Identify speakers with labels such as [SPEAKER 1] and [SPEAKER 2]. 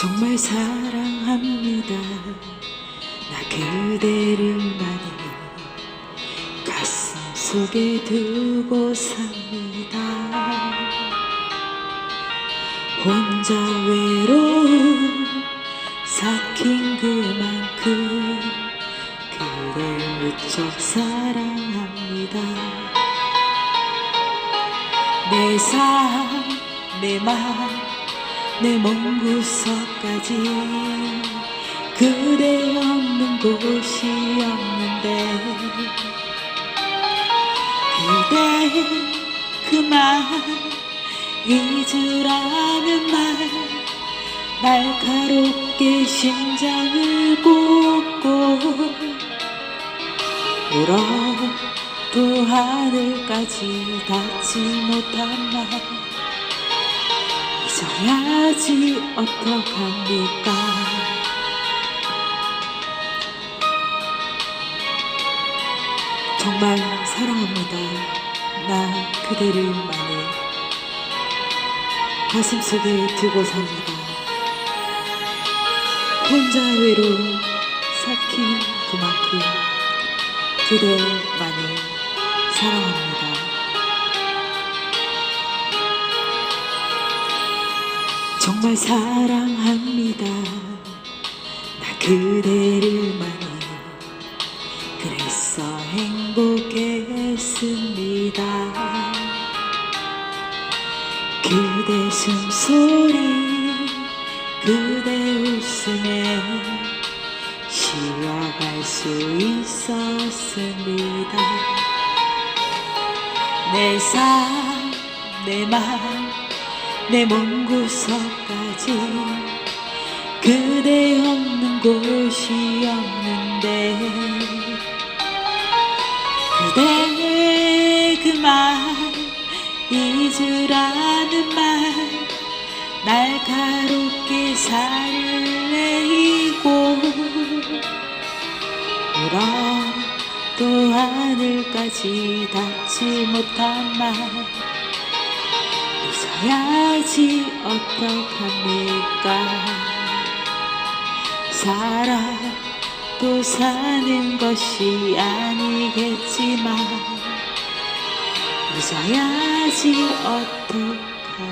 [SPEAKER 1] 정말 사랑합니다. 나 그대를 많이 가슴 속에 두고 삽니다. 혼자 외로움 삭힌 그만큼 그댈 무척 사랑합니다. 내 삶, 내 맘, 내몸 구석까지 그대 없는 곳이 없는데 그대 그만 잊으라는 말 날카롭게 심장을 꽂고 울어 또 하늘까지 닿지 못한 날 잊어야지 어떡합니까? 정말 사랑합니다. 나 그대를 많이 가슴속에 두고 삽니다. 혼자 외로움 삭힌 그만큼 그대 많 정말 사랑합니다. 나 그대를 많이 그래서 행복했습니다. 그대 숨소리 그대 웃음에 쉬어갈 수 있었습니다. 내 삶, 내 맘, 내몸 구석까지 그대 없는 곳이 없는데 그대 그만 잊으라는 말 날카롭게 살을 내리고 울어 또 하늘까지 닿지 못한 말 잊어야지 어떡합니까? 살아 또 사는 것이 아니겠지만 잊어야지 어떡합니까